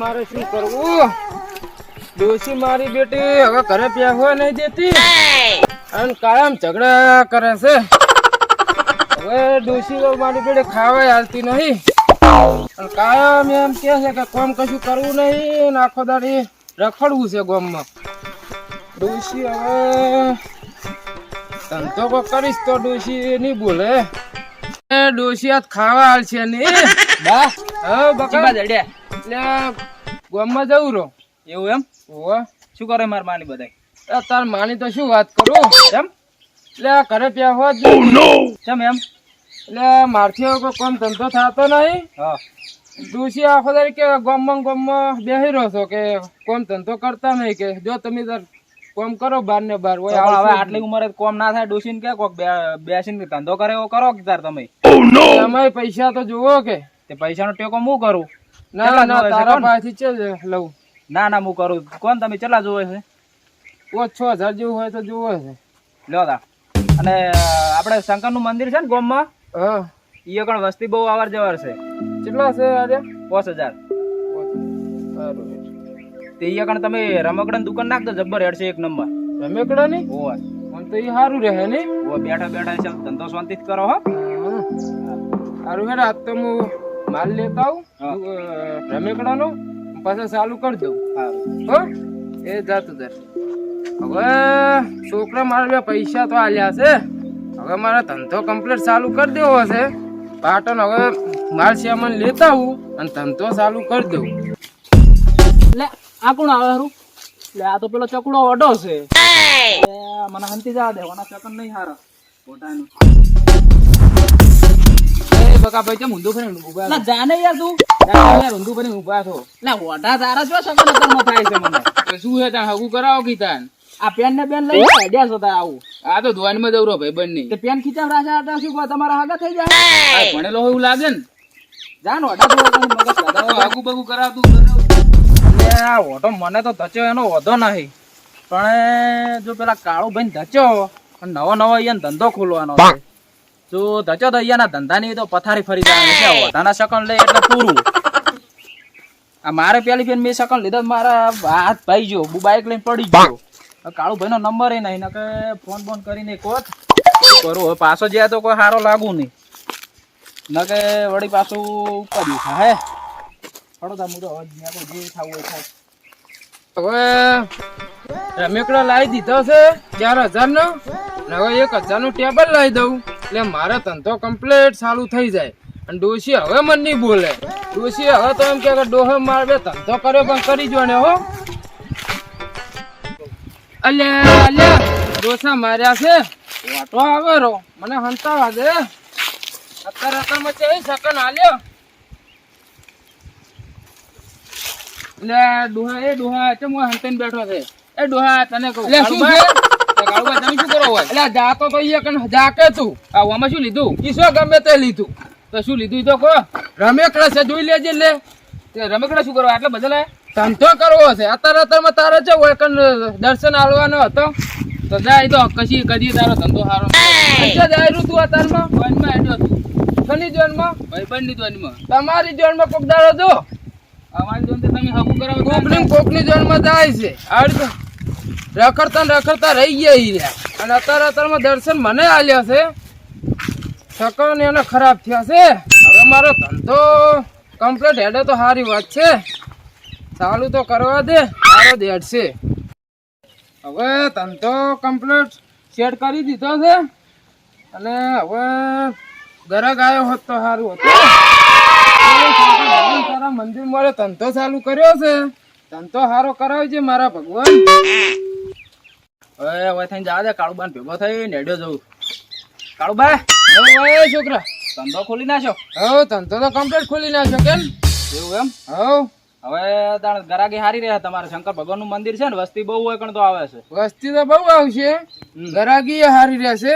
મારે શું કરવું? ડોશી મારી બેટી, હવે ઘરે પહેવા નહીં દેતી અને કાયમ ઝઘડા કરે છે. હવે ડોશી મારી બેટી ખાવા હાલતી નહીં. અને કાયમ એમ કે છે કે કોમ કશું કરવું નહીં આખો દાડી રખડવું છે ગોમમાં. ડોશી હવે ધંધો કો કરીશ તો દોશી નહીં બોલે. ડોસી ખાવા હાલશે નહીં. બા હા બકા. જડ્યા. એટલે ગામમાં જવું રહો એવું એમ? ઓવા શું કરે માર માની બધાય? તાર માની તો શું વાત કરું? એમ એટલે ઘરે પ્યા હોત કેમ એમ? એટલે મારથી કોઈ કામ ધંધો થતો નહીં. હા. ડોશી આખો કે ગમમાં ગમમાં બેસી રહો છો કે કોમ ધંધો કરતા નહીં કે? જો તમે તાર કોમ કરો બાર ને બાર હોય હવે આટલી ઉંમરે કોમ ના થાય ડોસીને કે કોક બેસીને ધંધો કરે એવો કરો કે તાર તમે? તમે પૈસા તો જુઓ કે. તે પૈસાનો ટેકો હું કરું? ના ના તારા પાસેથી છે લઉં. ના ના હું કરું. કોણ તમે? કેટલા જોવે છે? ઓ છ હજાર જેવું હોય તો જુઓ છે. લ્યો તા. અને આપણે શંકરનું મંદિર છે ને ગોમમાં? હા. ઈ પણ વસ્તી બહુ અવાર જવાર છે. કેટલા છે અરે પાંચ હજાર. તે ઈ કણ તમે રમકડાની દુકાન નાખતો જબ્બર હેડ છે એક નંબર. રમકડા નહીં ઓય આમ તો એ સારું રહે ને ઓ બેઠા બેઠા છે ધંધો શાંતિ કરો હો. સારું હેડ આજ તો હું માલ લેતા આવું રમેકડાનો પાછા ચાલુ કરી દઉં હો? એ જાતું દર હવે છોકરા મારા બે પૈસા તો આલ્યા છે. હવે મારે ધંધો કમ્પ્લીટ ચાલુ કરી દેવો હશે. પાટણ હવે માલ સામાન લેતા આવું અને ધંધો ચાલુ કરી દઉં લે આ કોણ આવે હારું? લે આ તો પેલો ચકડો ઓડો છે. મને હંતી જવા દે ઓના ચકન નહીં હારા. પોતાનું બકા ભાઈ કેમ ઊંધું ફરીને ઊભા લા જાને યાર તું. યાર ઊંધું ફરીને ઊભા છો. લા ઓઢા તારા જો સકન અકરમાં થાય છે મને. તો શું હે તાણ હગું કરાવો કીધા આ પેન ને બેન લઈ હેડ્યા છો તાર આવું. આ તો ધોવાનમાં જવરો ભાઈ બંને તે પેન ખીચામ રાશા હતા શું કહો તમારા હાગા થઈ જાય ભણેલો હોય એવું લાગે ને? જાન ઓઢા તો મગજ લગાવો હગું કરાવતું. આ ઓઢો મને તો ધચ્યો એનો વધો નહીં. પણ જો પેલા કાળો ભાઈ ધચ્યો પણ નવો નવો અહીંયા ધંધો ખોલવાનો છે. જો ધચ્યો તો અહીંયાના ધંધાની તો પથારી ફરી છે. ઓઢાના શકન લે એટલે પૂરું. આ મારે પેલી ફેર મેં શકન લીધો મારા હાથ ભાઈ જો હું બાઇક લઈને પડી ગયો. હવે કાળુ ભાઈ નો નંબર એ નહીં કે ફોન ફોન કરીને કોત કરું. હવે પાછો જ્યાં તો કોઈ સારો લાગુ નહીં. ન કે વળી પાછું ઉપાડ્યું છે હે. હળો તા હું અવાજ જ્યાં તો જે થાવું હોય થાય હવે રમેકડો લાવી દીધો છે ચાર હજાર નો હવે એક હજારનું ટેબલ લાવી દઉં. એટલે મારે ધંધો કમ્પ્લીટ ચાલુ થઈ જાય. અને ડોશી હવે મને નહીં બોલે. ડોશી હવે તો એમ કે ડોહે મારે ધંધો કર્યો પણ કરી જો ને હો. અલ્યા અલ્યા ડોસા માર્યા છે. વાટો આવે રો. મને હંતાવા દે. અત્યારે અત્યારમાં છે સકન હાલ્યો. લે ડોહા એ ડોહા ચમ હું હંતાઈને બેઠો છે. એ ડોહા તને કહું. એટલે શું છે? કાળુભાઈ તમે શું કરો હોય? એટલે જાતો તો અહીંયા કણ જાકે તું. આ શું લીધું? ઈ ગમે તે લીધું? તો શું લીધું તો કહો. રમેકડા છે જોઈ લેજે લે. તે રમકડા શું કરવા? આટલા બધા ધંધો કરવો છે. અત્યારે અત્યારમાં તારે છે હોય કણ દર્શન આલવાનો હતો. તો જાય તો કશી કરીએ તારો ધંધો સારો જાય તું અત્યારમાં? વનમાં હેડ્યો તું. શની જોનમાં? ભાઈબંધની તમારી જોનમાં કોક દાડો જો. અમારી તો તમે હગું કરાવો. કોકની ને કોકની જોનમાં જાય છે. આડ રખડતા રખડતા રહી ગયા ઈ રહ્યા. અને અત્યારે અત્યારમાં દર્શન મને આલ્યા છે. સકન એને ખરાબ થયા છે. હવે મારો ધંધો કમ્પ્લીટ હેડે તો સારી વાત છે. ચાલુ તો કરવા દે સારો દેડ છે. હવે ધંધો કમ્પ્લીટ સેટ કરી દીધો છે. અને હવે ગરક આવ્યો હોત તો સારું હતું. તારા મંદિર મારે ધંધો ચાલુ કર્યો છે. ધંધો સારો કરાવજે મારા ભગવાન. હવે હવે થઈને જા દે કાળુબાન ભેગો થઈ નેડ્યો જવું કાળુબા હવે ઓય છોકરા ધંધો ખોલી નાખ્યો. હો ધંધો તો કમ્પ્લીટ ખોલી નાખ્યો કેમ? એવું એમ? હવ. હવે તાણ ગરાગી હારી રહ્યા તમારે. શંકર ભગવાનનું મંદિર છે ને વસ્તી બહુ હોય પણ તો આવે છે. વસ્તી તો બહુ આવશે. ગરાગી હારી રહેશે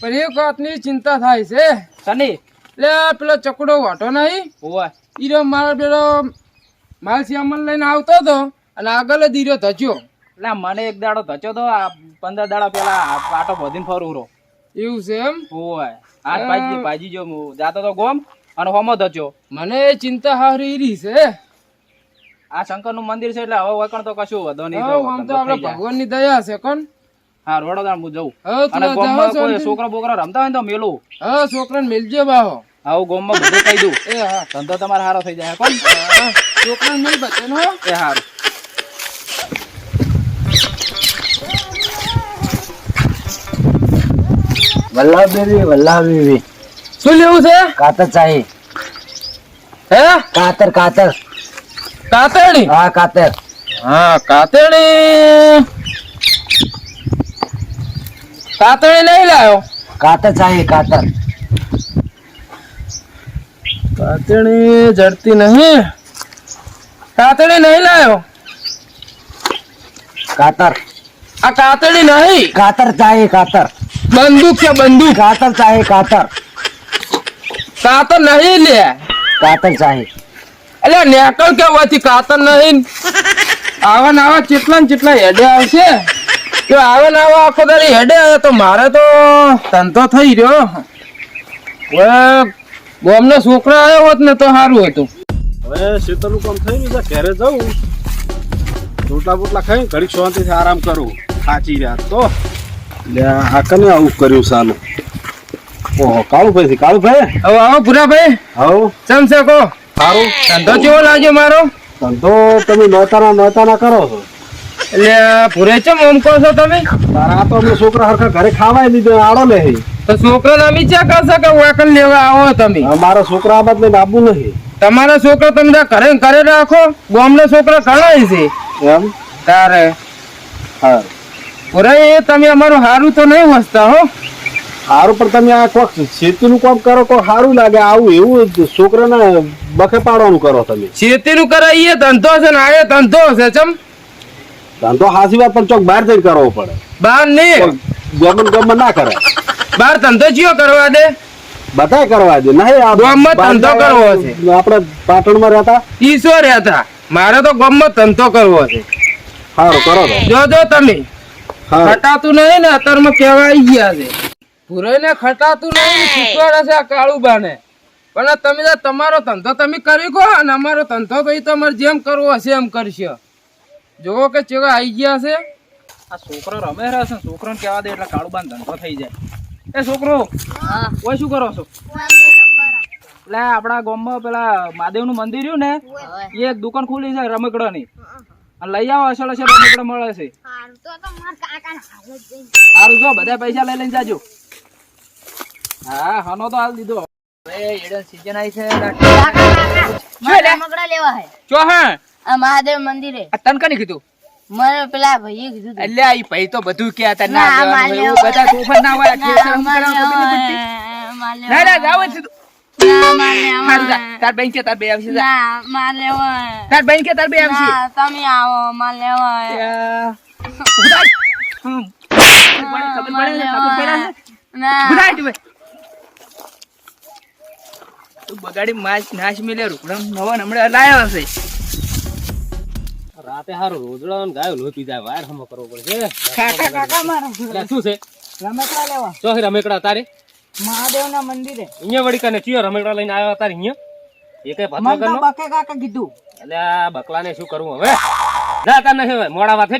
પણ એક વાતની ચિંતા થાય છે. સની એટલે પેલો ચકડો વાટો નહીં. હોય ઈરો મારો પેલો માલસી અમલ લઈને આવતો હતો અને આગળ જ ઈરો ધચ્યો એટલે મને એક દાડો ધચ્યો તો પંદર દાડા પેલા આટો બધીને ફરું રો એવું છે એમ? હોય હાથ ભાજી ભાજી જો હું જાતો તો ગોમ અને હોમો ધચ્યો. મને ચિંતા હારી રહી છે. આ શંકરનું મંદિર છે એટલે હવે વકણ તો કશું વધો નહીં આમ તો આપણે ભગવાનની દયા છે કોણ? હા રોડો તાણ હું જઉં અને ગોમમાં કોઈ છોકરો બોકરો રમતા હોય ને તો મેલું. હા છોકરાને મિલજે બાહો. આવું ગોમમાં બધું કહી દઉં. એ હા. ધંધો તમારે સારો થઈ જાય કોણ? છોકરાને મેલ બચે એ વલ્લભ બેબી વલ્લભ બેબી શું લેવું છે? કાતર ચાહી હે? કાતર કાતર. કાતરણી? હા કાતર. હા કાતરણી. કાતરણી નહીં લાવ્યો કાતર ચાહી કાતર. કાતરણી જડતી નહીં. કાતરણી નહીં લાવ્યો કાતર. આ કાતરણી નહીં. કાતર ચાહી કાતર. બંદૂક છે બંદૂક. કાતર ચાહી કાતર. કાતર નહીં લે. કાતર ચાહી એટલે નેકળ કેવાથી કાતર નહીં? આવા ને આવા ચેટલા ને ચેટલા હેડે આવશે? તો આવે ને આવા આખો દાડી હેડે આવે તો મારે તો ધંધો થઈ રહ્યો. હવે ગામનો છોકરા આવ્યો હોત ને તો સારું હતું. હવે શીતળનું કામ થઈ ગયું ઘરે જવું રોટલા બોટલા ખાઈ ઘડીક શાંતિથી આરામ કરું. સાચી રાત તો. આ કને આવું કર્યું સાલું? ઓહો કાળુભાઈ થી કાળુભાઈ? હવે આવો ભૂરાભાઈ. હવ ચમ છે કો? સારું. ધંધો કેવો લાગ્યો મારો? ધંધો તમે નોતાના નોતાના કરો છો. એટલે ભૂરે ચમ ઓમ કહો છો તમે? તારા તો અમે છોકરા હરખા ઘરે ખાવાય લીધો આડો લે તો છોકરા તમે ચા કરશો કે વાકલ લેવા આવો તમે? મારા છોકરા બાદ લઈને આવવું નહીં. તમારા છોકરા તમે ઘરે ઘરે રાખો ગામના છોકરા ઘણા છે. એમ? તારે. હા. એ તમે અમારું હારું તો નહીં વસતા હો. સારું પણ તમે આ કોક ખેતીનું કામ કરો તો સારું લાગે આવું એવું છોકરાને બખે પાડવાનું કરો તમે. ખેતીનું કરાવીએ ધંધો છે ને આ ધંધો છે ચમ. ધંધો હાસી વાત પણ ચોક બહાર જઈને કરવો પડે. બહાર નહીં. ગમન ગમન ના કરે. બહાર ધંધો જીઓ કરવા દે. બધા કરવા દે. નહીં આ ગામમાં ધંધો કરવો છે. આપણે પાટણમાં રહેતા? ઈશ્વર રહેતા મારે તો ગામમાં ધંધો કરવો છે. સારું કરો જો જો તમે. ખટાતું નહીં ને અત્યારમાં કેવા આવી ગયા છે. ભૂરાઈને ખટાતું નહીં શીખવાડે છે આ કાળુબાને. પણ તમે તો તમારો ધંધો તમે કરી કો અને અમારો ધંધો તો એ તમારે જેમ કરવો હશે એમ કરશે. જોવો કે ચેવા આવી ગયા છે. આ છોકરો રમે રહે છે છોકરોને કહેવા દે એટલે કાળુબાન ધંધો થઈ જાય. એ છોકરો ઓય શું કરો છો? એટલે આપણા ગામમાં પેલા મહાદેવનું મંદિર રહ્યું ને એ એક દુકાન ખુલી છે રમકડાની. અને લઈ આવો અસલ અસલ રમકડા મળે છે. સારું જો બધા પૈસા લઈ લઈને જાજો. હા હનો તો હાલ દીધો. સીઝન આવી છે મારે રમકડા લેવા હે. ચો હે. આ મહાદેવ મંદિરે. તન કને કીધું? મને પેલા ભાઈએ કીધું એટલે આ ભાઈ તો બધું કે હતા ના, બધા ના હોય. ના ના જાવ જ સીધું ના, મારે લેવા હારું તાર બેન કે તાર બે આવશે ના, મારે લેવા તાર બેન કે તાર બે આવશે ના, તમે આવો મારે લેવા હે. યા. ઉધાર. હમ. ખબર પડે, ખબર પડે, લેવા ખબર પડે હે. છે? ના. ઉધાર તું ભાઈ. તું બગાડી માસ નાશ મિલે રૂપડમ નવા ને હમણાં લાયો હશે રાતે હારું રોજડા ને ગાયો લોહી પી જાય વાર હમો કરવો પડશે કાકા કાકા મારા શું છે રમેકડા લેવા ચોહી રમેકડા તારે મહાદેવના મંદિરે. અહીંયા વળી કને ચિયો રમેકડા લઈને આવ્યા હતા અહીંયા? એ કઈ મને તો ભત્રા બકે કાકા કીધું. એટલે આ બકલાને શું કરવું હવે? જા તને નહીં હવે મોડા વાથે.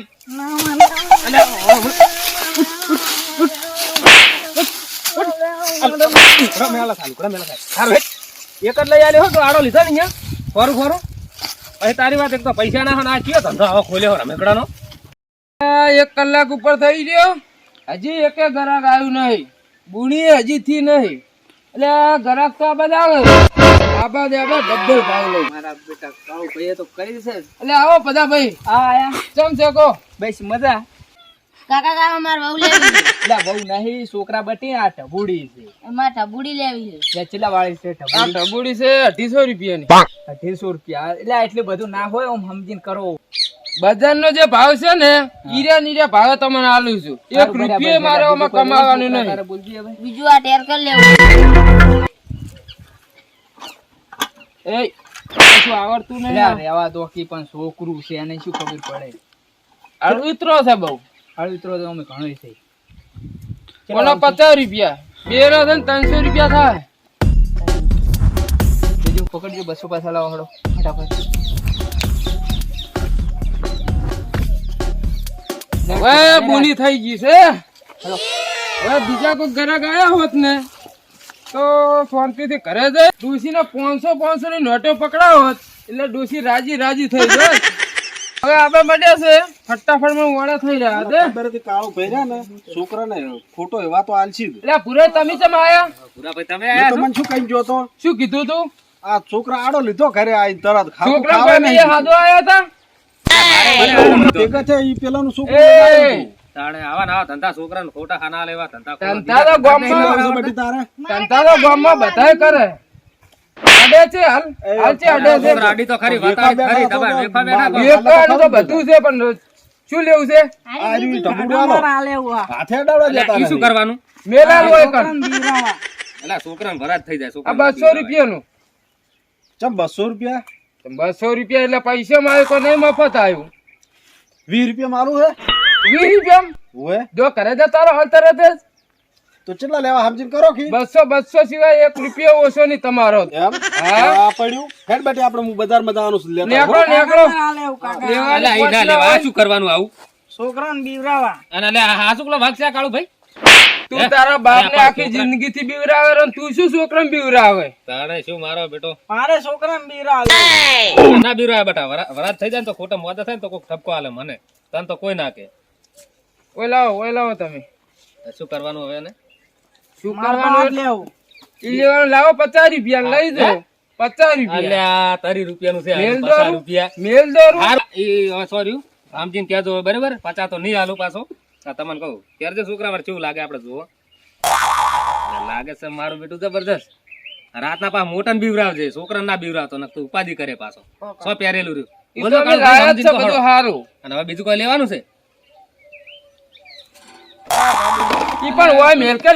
રમેલા. હારું એક જ લઈ આલ્યો હો તો આડો લીધો ને અહીંયા. ફરું ફરું. પછી તારી વાત એક તો પૈસા ના ને આ ચિયો ધંધો આવો ખોલ્યો રમેકડાનો? એક કલાક ઉપર થઈ ગયો. હજી એકે ઘરાક આવ્યું નહીં. બુણી હજી થી નહીં. એટલે આ તો આ આવે. આ બાદ આ બાદ ડબ્બલ ભાવ લઉં મારા બેટા કાળુ ભાઈએ તો કરી છે. એટલે આવો બધા ભાઈ હા આયા. ચમ છે કો બસ મજા. કાકા કાકા મારે વહુ લેવી એટલે બહુ નહીં છોકરા બટી આ ઢબુડી છે. એમાં ઢબુડી લેવી છે. જે વાળી છે આ ઢબુડી છે રૂપિયાની. રૂપિયા. એટલે એટલું બધું ના હોય હું સમજીને કરો. બજારનો જે ભાવ છે ને ઈરા નીરા ભાવે તમને આલું છું. એક રૂપિયો મારે આમાં કમાવાનું નહીં. બીજું આ ટેરકર લેવું. એ શું આવડતું નહીં રેવા દોકી પણ છોકરું છે એને શું ખબર પડે? અળવિત્રો છે બહુ. હળવિત્રો તો અમે ઘણો છે. ઓલો પચાસ રૂપિયા. બે નો છે ત્રણસો રૂપિયા થાય. બીજું પકડજો બસો પાછા લાવો હળો. ફટાફટ. હવે બોલી થઈ ગઈ છે. હવે બીજા કોઈ ઘરે ગયા હોત ને તો શાંતિથી ઘરે જઈ ડોસી ને પાંચસો પાંચસો ની નોટો પકડા હોત એટલે ડોસી રાજી રાજી થઈ જાય હવે આપણે મળ્યા છે ફટાફટમાં વાળા થઈ રહ્યા છે છોકરા કાળું ભર્યા ને છોકરાને ખોટો એવા તો આલસી. એટલે પૂરે તમે ચમ આયા? પૂરા ભાઈ તમે આયા તમને શું કઈ ગયો તો? શું કીધું તું? આ છોકરા આડો લીધો ઘરે આઈ તરત છોકરા ભાઈ નહીં. હાથો આયા હતા? બધું છે પણ શું લેવું છે? શું કરવાનું? મેલા હોય કણ. એટલે છોકરાને થઈ જાય આ છોકરા બસો રૂપિયાનું. ચમ બસો રૂપિયા? બસો રૂપિયા એટલે પૈસા માં આવ્યો નહીં મફત આવ્યું. વીસ રૂપિયા મારું હે? વીસ રૂપિયા હોય જો કરે દે તારો હાલ તરત જ. તો કેટલા લેવા સમજીને કરો કે બસો બસો સિવાય એક રૂપિયો ઓછો નહીં તમારો. એમ? હા. પડ્યું. હેડ બેટી આપણે હું બજારમાં જવાનું છું લેતા નેકળો નેકળો. લેવા લેવા આ શું કરવાનું આવું? છોકરાને બીવરાવા અને લે આ આ શું પેલો વાઘ છે કાળું ભાઈ તું તારા બાપ ને આખી જિંદગી થી બીવરાવે તું શું છોકરા બીવરાવે? તારે શું મારો બેટો? મારે છોકરાને બીવરાવે. ના બીવરાવે બેટા વરાત થઈ જાય તો ખોટા મોદા થાય તો કોઈ ઠપકો આલે મને. તને તો કોઈ ના કે ઓય લાવો ઓય લાવો તમે. શું કરવાનું હવે ને શું કરવાનું લેવું ઈ લેવાનું લાવો પચાસ રૂપિયા લઈ જાઓ. પચાસ રૂપિયા. અલ્યા તારી રૂપિયાનું છે મેલ દો રૂપિયા. મેલ દોરું સોરી રામજી ને કહેજો હવે બરાબર? પચાસ તો નહીં હાલું પાછો. આ તમને કહું ત્યારે જે છોકરા મારે કેવું લાગે આપણે જુઓ? લાગે છે મારું બેટું જબરજસ્ત. રાતના પા મોટા ને બીવરાવજે છોકરા ના બીવરાવતો ને તું ઉપાધિ કરે પાછો. સો પહેરેલું રહ્યું. ઈ બધું તો અમે કાઢ, લાયા જ સમજીને છે તો બધું હળો. હારું. અને હવે બીજું કોઈ લેવાનું છે? ઈ પણ હોય મેલ કે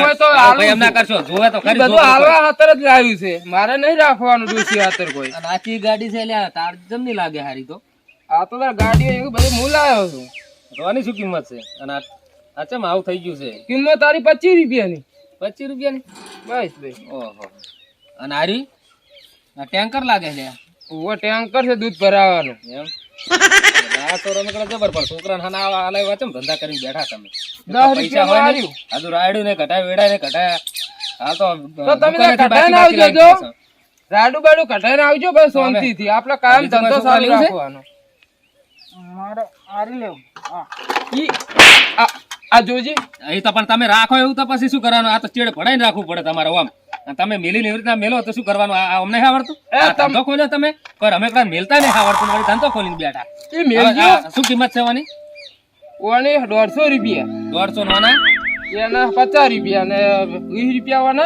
હોય તો હવે એમ કરશો જોવે તો ખરી બધું જોવે હાતર જ લાવ્યું છે. મારે નહીં રાખવાનું ડોસી હાતર કોઈ. અને આચી ગાડી છે લ્યા તાર જમ નહીં લાગે હારી તો. આ તો ગાડી એવું બધું હું લાવ્યો છું. આની શું કિંમત છે? અને આ ચમ આવું થઈ ગયું છે? કિંમત તારી પચીસ રૂપિયાની. પચીસ રૂપિયાની? બસ ભાઈ ઓહો. અને આરી? આ ટેન્કર લાગે છે? ઓ ટેન્કર છે દૂધ ભરાવાનું. એમ? આ તો રમકડા જબર પણ છોકરાને હાના આવા વાચમ ધંધા કરીને બેઠા તમે? પૈસા હોય ને હજુ રાયડું ને વેડાય ને કઢાય. હાલ તો તમે બાકી બાકી આવજો. રાડુ બાડુ કઢાઈને આવજો ભાઈ શાંતિથી. આપણે કાયમ ધંધો સારું ચાલુ રાખવાનો. મારે હારી લેવું. હા. ઈ આ- આ જોજી. એ તો પણ તમે રાખો એવું તો પછી શું કરવાનું? આ તો ચેડ ભડાઈને રાખવું પડે તમારે આમ અને તમે મેલીને એવી રીતના મેલો તો શું કરવાનું? આ અમને આવડતું? એ આ તમ- ધંધો ખોલ્યો તમે? પણ અમે કદાચ મેલતા નહીં આવડતું ને ધંધો ખોલીને બેઠા. મેલજો. શું કિંમત છે વાની ઓણી દોઢસો રૂપિયા. દોઢસો નાના? એના પચાસ રૂપિયા ને વીસ રૂપિયા વાના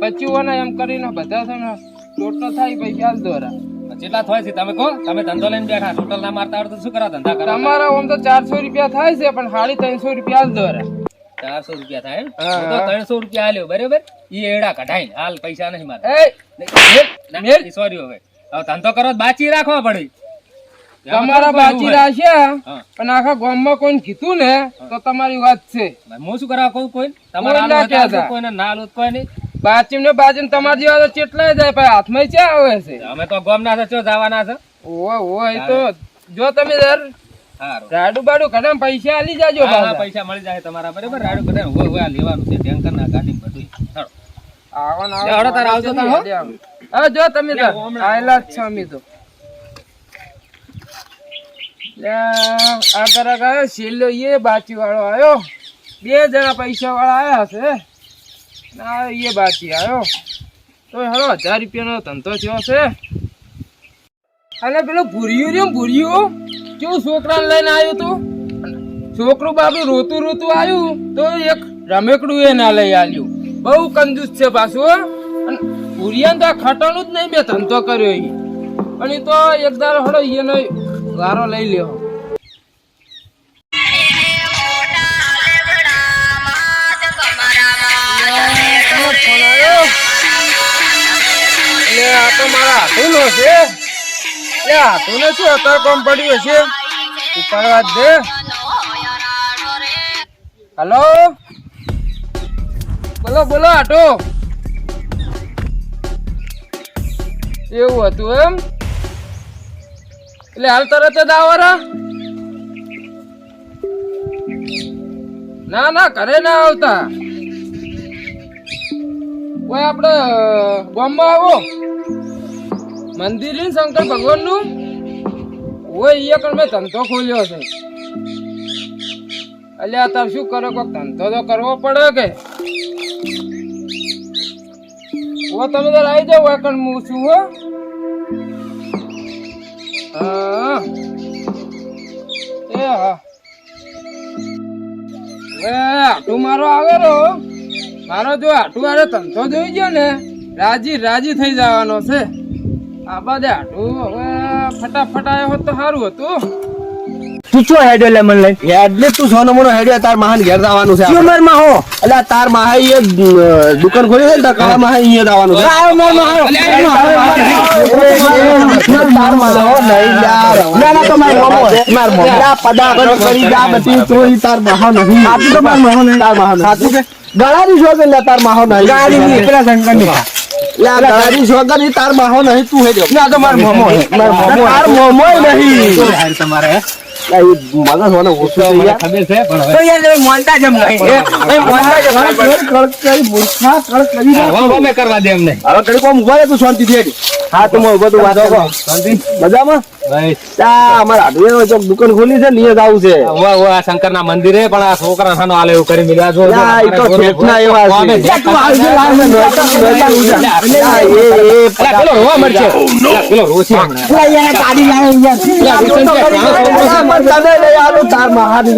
પચીસ વાના એમ કરીને બધા છે ને ટોટલ થાય પૈસા હાલ દોરા. જેટલા થાય છે તમે કહો તમે ધંધો લઈને બેઠા ટોટલ ના મારતા આવડતું શું કરવા ધંધા કરો? તમારા ઓમ તો ચારસો રૂપિયા થાય છે પણ સાડી ત્રણસો રૂપિયા જ દોરે. ચારસો રૂપિયા થાય તો ત્રણસો રૂપિયા આલ્યો બરાબર? એ એડા કઢાઈ હાલ પૈસા નહીં મારે. સોરી હવે. હવે ધંધો કરો બાચી રાખવા પડે. તમારા બાજી રાખ્યા પણ આખા ગામમાં કોઈ કીધું ને તો તમારી વાત છે. હું શું કરવા કહું કોઈ? તમારા કોઈ ના હાલ હોય તો કહેતા. આપો, કોઈને ના હાલ કોઈ નહીં. બાચીમ ને બાચીમ તમારા જેવા તો જાય પણ હાથમાં ક્યાં આવે છે? અમે તો ગોમ ના છો જવાના છે. ઓય ઓય તો જો તમે સર રાડુ બાડુ કદમ પૈસા આલી જાજો પૈસા મળી જાય તમારા બરાબર? રાડુ બધા હોય હોય આ લેવાનું છે ટેન્કર ના ગાડી બધું આવા ને લે, આવા હળો આવજો તાર, હવે જો તમે સર આયલા છો અમે તો. આ કરા ગયો છેલ્લો એ બાચી વાળો આવ્યો બે જણા પૈસા વાળા આયા છે ના, એ બાકી આવ્યો તો હળો હજાર રૂપિયાનો ધંધો થયો છે. અને પેલો ભૂરિયું રહ્યું ભૂરિયું કેવું છોકરાને લઈને આવ્યું તું? છોકરું બાબુ રોતું રોતું આવ્યું, તો એક રમેકડું એ ના લઈ આવ્યું બહુ કંજૂસ છે પાછું ભૂરિયાને તો આ ખટાનું જ નહીં મેં ધંધો કર્યો એ પણ તો એક દાડો હળો એનો ગારો લઈ લ્યો. તો મારા હાથુનો છે? એ હાથુને શું અત્યારે કોમ પડ્યું હશે? ઉપાડવા દે. હલો? બોલો બોલો, આટો. એવું હતું એમ? એટલે હાલ તરત જ આવવાના ના ના, ઘરે ના આવતા. કોઈ આપણે ગામમાં આવો? મંદિર શંકર ભગવાનનું ઓય કણ મેં ધંધો ખોલ્યો છે. અલ્યા તાર શું કરો કોક ધંધો તો કરવો પડે કે? ઓ, તમે તો આવી જાઓ ઓય કણ હું છું, હો. હા. એ, હા. હવે આટું મારો આવેલો મારો જો આટું આરે ધંધો જોઈ ગયો ને, રાજી રાજી થઈ જવાનો છે. આ બધે આટું હવે ફટાફટ આવ્યો હોત તો સારું હતું. તું ચો હેડ્યો લે મને લઈ એટલે તું સોનો મોનો હેડ્યો તાર મહાન ઘેર જવાનું છે તું મારમાં હો એટલે તાર મહા એ દુકાન ખોલી છે તાર કાળા મહા અહીંયા જવાનું છે. આયો મારમાં તાર મહા હો નહીં યાર ના ના તો માર મોમો માર મોમો. લા પદાર્થ કરી જા બધી. તોય તાર મહા નહીં. સાચું તો માર મોમો નહીં. તાર મહા સાચું કે? ગળાની શોધ એટલે તાર મહા નહીં? ગાડી પેલા શંકરની લા ગળાની શોખની તાર મહા નહીં તું હેડ્યો. ના તો માર મોમો મામો માર મોમો તાર મોમોય નહીં. તમારે મગજ મને ઓછું થઈ ગયા તો યાર તમે મોનતા જ એમ નહીં એ, મોનતા જ એમ નહીં. કડકરી મૂર્ખા કડકરી ના. હવે કરવા દે એમ હવે કડી કોમ ઊભા રહે તું શાંતિથી હેડ. હા તો હું બધું વાત કરો. મજામાં અમારા હાડવેર ચોક દુકાન ખોલી છે ને અહીંયા જ આવું છે શંકર ના મંદિરે પણ આ છોકરા સાનો આલે એવું કરી મિલ્યા જો લા, એ તો ઠેઠના એવા તને લઈ આલું તાર મહાની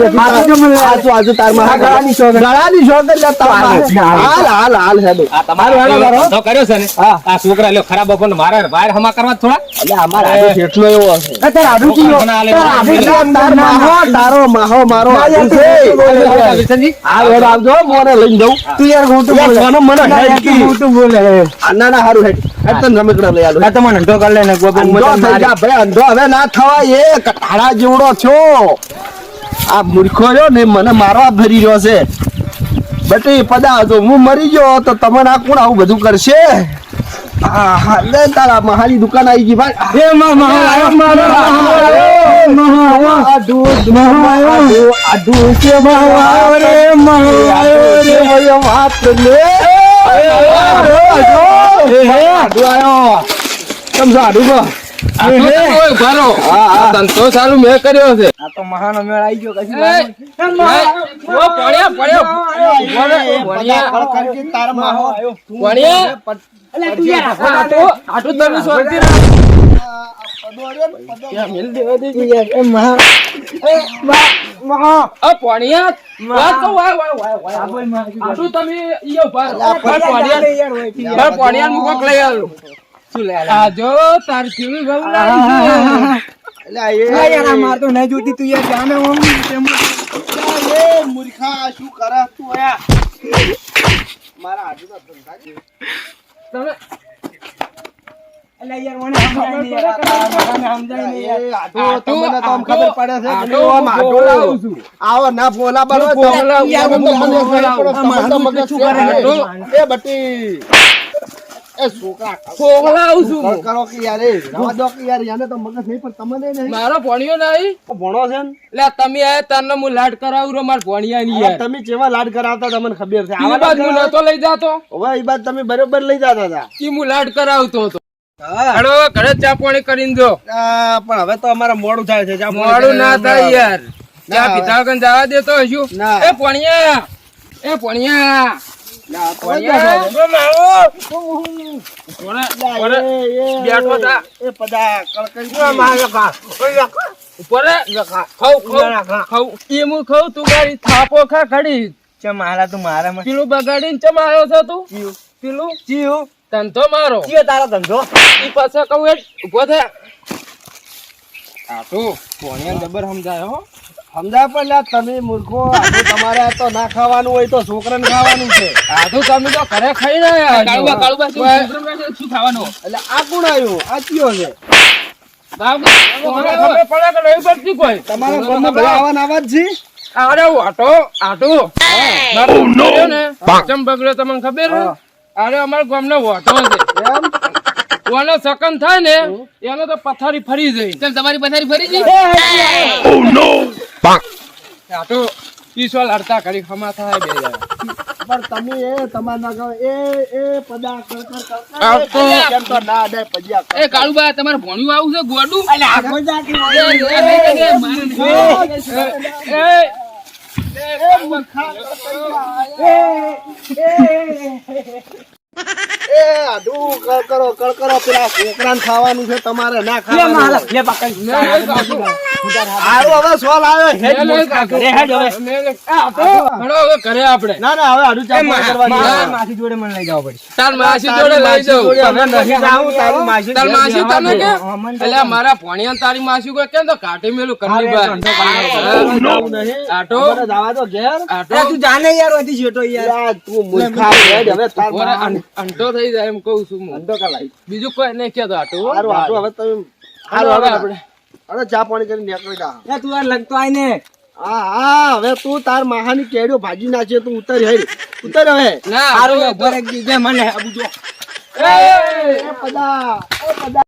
આજુ, આજુ તાર મહા ગળાની શોખ. ગળાની શોખ એટલે તાર હાલ, હાલ, હાલ, હેડો. આ તમારો પેલો ધંધો કર્યો છે ને આ છોકરા લ્યો ખરાબ બપોર મારે વાયર હમા કરવા થોડા એટલે અમારા હાડુ ઠેઠનો એવો હશે. તાર આડું ચીયો. તાર આડું એટલે ચીયો. તાર માહો, તારો માહો, મારો હાડુ છે. વિલ્સનજી હાલ, આવજો, મોને લઈને જઉં. તું યાર ખોટું યાર, મને હેડ તું કી. ખોટું બોલે. ના, ના, હારું હેડ. હેડ રમકડા લઈ આલું. આ અંધો કરી લે ને ગોપી અંધો હવે ના થવાય એ કઠાળા જેવડો છો આ મૂર્ખો રહ્યો ને મને મારવા ભરી રહ્યો છે બટી પદા તો હું મરી ગયો તો તમને આ કોણ આવું બધું કરશે હા, લે તારા મહાની દુકાન આવી ગઈ ભાઈ એ માં મહો આવ્યો, મારો મહો આવ્યો, મહો આવ્યો. આ દૂધ મહો આવ્યો. આ દૂધ છે મહો આવ્યો રે, મહો રે. ભાઈ વાત લે આડું સમજો આડું ધંધો ચાલુ મેં કર્યો છે. આ તો મહાનો મેળ આવી ગયો કશું પડ્યા, પડ્યા. તારા માહો. ભણ્યા. આટલું- તમે શાંતિ રાખો. એ તો તમે જો તાર કેવી છે. આ યાર માર તો નહીં જોતી તું યાર જાને ઓમ તેમાં. તમે અલા યાર મને સમજાય નહીં યાર. મને સમજાય નહીં યાર. તમને તો ખબર પડે છે કે આમ આટો લાવું છું. આવો ના બોલા બરો યાર, હું તમને બોલાવું. ખબર પડે, તમને મગજ શું કરે એ બટી એ છોકરા ખોખલાવું છું કરો કે યાર રવા દો કે યાર યાને તો મગજ નહીં પણ તમને નહીં. મારો ભણ્યો નહીં. ભણો છે ને. એટલે તમે આયા તારને હું લાડ કરાવું રહ્યો માર ભણ્યા ની યાર. તમે જેવા લાડ કરાવતા તમને ખબર છે. ઈ બાદ હું નતો લઈ જાતો. હવે એ બાદ તમે બરોબર લઈ જતા હતા. ઈ હું લાડ કરાવતો હતો. હા. હેડો ઘરે ચા પાણી કરીને જો. પણ હવે તો અમારે મોડું થાય છે મોડું ના થાય યાર. ચા પીતા જવા દેતો હશું એ ભણ્યા. એ ભણ્યા. થાપો ખા ખડી મારા તું મારા પેલું બગાડીને ચમ આવ્યો છે તું? પેલું? ચિયો. ધંધો મારો. ચિયો તારો ધંધો. ઈ પાછા કહું હેડ ઊભો થા. તું ભણ્યા જબર સમજાયો હો. સમજાય પણ તમે મૂર્ખો. તમારે તો ના ખાવાનું હોય તો છોકરાને ખાવાનું છે. આટું તમે તો ઘરે ખાઈ રહ્યા કાળુબા કાળુબા શું ખાવાનું? એટલે આ કોણ આવ્યું? આ કયો છે? સકન થાય ને એનો તો પથારી ફરી જઈ. તમારી પથારી ફરી ગઈ આટો ઈશ્વર અડતા કરી ખમા થાય બે જણા. પણ તમે એ તમારા ના કહો એ એ પદા કર કર કર. આ તો- એ કેમ તો ના દે પજ્યા એ કાળુબા તમારે ભણ્યું આવું છે ગોડું આખો જાતિ હોય. એ, એ આડું કર કરો કર કરો પેલા છોકરાને ખાવાનું છે તમારે ના ખાવાનું હારું હવે સોલ આવ્યો હેડ લે, લે, મોજ કાકો. રે, હેડ હવે. લે, લે. હેડો હવે ઘરે આપણે. ના ના હવે આડું ચા પાણી કરવાની મા- છે. માસી જોડે મને લઈ જવા પડશે. તાર માસી જોડે લઈ જાઉં. હવે નથી જાવું, તારી માસી તાર માસી તને કે? એટલે મારા ભણિયા તારી માસી કોઈ કેમ તો કાઢી મેલું આટો જવા ઘેર. આટો તું જાને યાર વધી છેટો યાર. યાર, તું મૂર્ખા હેડ હવે તાર અંટો થઈ જાય એમ કહું છું હું. ધંધો કર લાઈ. બીજું કોઈ નહીં કહેતો આટો હારું, હારું, હવે તમે હારું, હવે આપણે. અરે ચા પાણી કરી નીકળી જા. એ તું આ લગતો આય ને. હા હા હવે તું તાર માહાની કેડ્યો ભાજી નાખે તું ઉતર હે. ઉતર હવે ના સારું આપણે ઊભો રહી ગઈ. મને આબુ જો એ! એ પદા એ પદા.